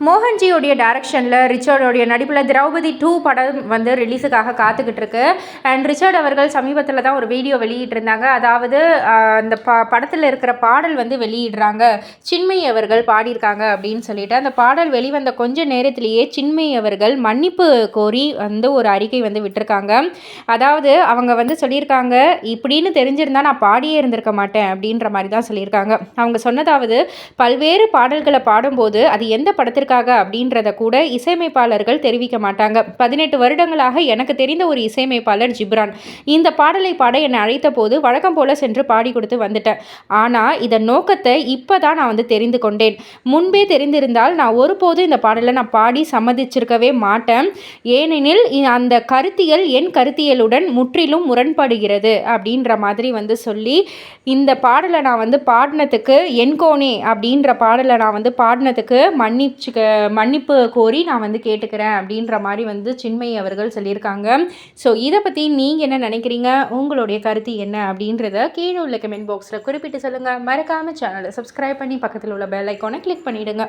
மோகன்ஜியோடைய டைரக்ஷனில் ரிச்சர்டோடைய நடிப்பில் திரௌபதி டூ படம் வந்து ரிலீஸுக்காக காத்துக்கிட்டு இருக்கு அண்ட் ரிச்சர்ட் அவர்கள் சமீபத்தில் தான் ஒரு வீடியோ வெளியிட்டிருந்தாங்க. அதாவது அந்த ப படத்தில் இருக்கிற பாடல் வந்து வெளியிடுறாங்க. சின்மை அவர்கள் பாடியிருக்காங்க அப்படின்னு சொல்லிட்டு அந்த பாடல் வெளிவந்த கொஞ்ச நேரத்திலேயே சின்மை அவர்கள் மன்னிப்பு கோரி வந்து ஒரு அறிக்கை வந்து விட்டுருக்காங்க. அதாவது அவங்க வந்து சொல்லியிருக்காங்க இப்படின்னு தெரிஞ்சிருந்தா நான் பாடியே இருந்திருக்க மாட்டேன் அப்படின்ற மாதிரி தான் சொல்லியிருக்காங்க. அவங்க சொன்னதாவது பல்வேறு பாடல்களை பாடும்போது அது எந்த எதற்காக அப்படின்றத கூட இசையமைப்பாளர்கள் தெரிவிக்க மாட்டாங்க. பதினெட்டு வருடங்களாக எனக்கு தெரிந்த ஒரு இசையமைப்பாளர் ஜிப்ரான். இந்த பாடலை பாட என்னை அழைத்த போது வழக்கம் போல சென்று பாடி கொடுத்து வந்துட்டேன். ஆனால் இதன் நோக்கத்தை இப்போ தான் நான் வந்து தெரிந்து கொண்டேன். முன்பே தெரிந்திருந்தால் நான் ஒருபோதும் இந்த பாடலை நான் பாடி சம்மதிச்சிருக்கவே மாட்டேன். ஏனெனில் அந்த கருத்தியல் என் கருத்தியலுடன் முற்றிலும் முரண்படுகிறது அப்படின்ற மாதிரி வந்து சொல்லி இந்த பாடலை நான் வந்து பாடினதுக்கு என்கோனே அப்படின்ற பாடலை நான் வந்து பாடினதுக்கு மன்னிச்சு மன்னிப்பு கோரி நான் வந்து கேட்டுக்கிறேன் அப்படின்ற மாதிரி வந்து சின்மயி அவர்கள் சொல்லியிருக்காங்க. ஸோ இதை பற்றி நீங்கள் என்ன நினைக்கிறீங்க? உங்களுடைய கருத்து என்ன அப்படின்றத கீழே உள்ள கமெண்ட் பாக்ஸில் குறிப்பிட்டு சொல்லுங்கள் மறக்காமல் சேனலை சப்ஸ்கிரைப் பண்ணி பக்கத்தில் உள்ள பெல் ஐக்கானை கிளிக் பண்ணிவிடுங்க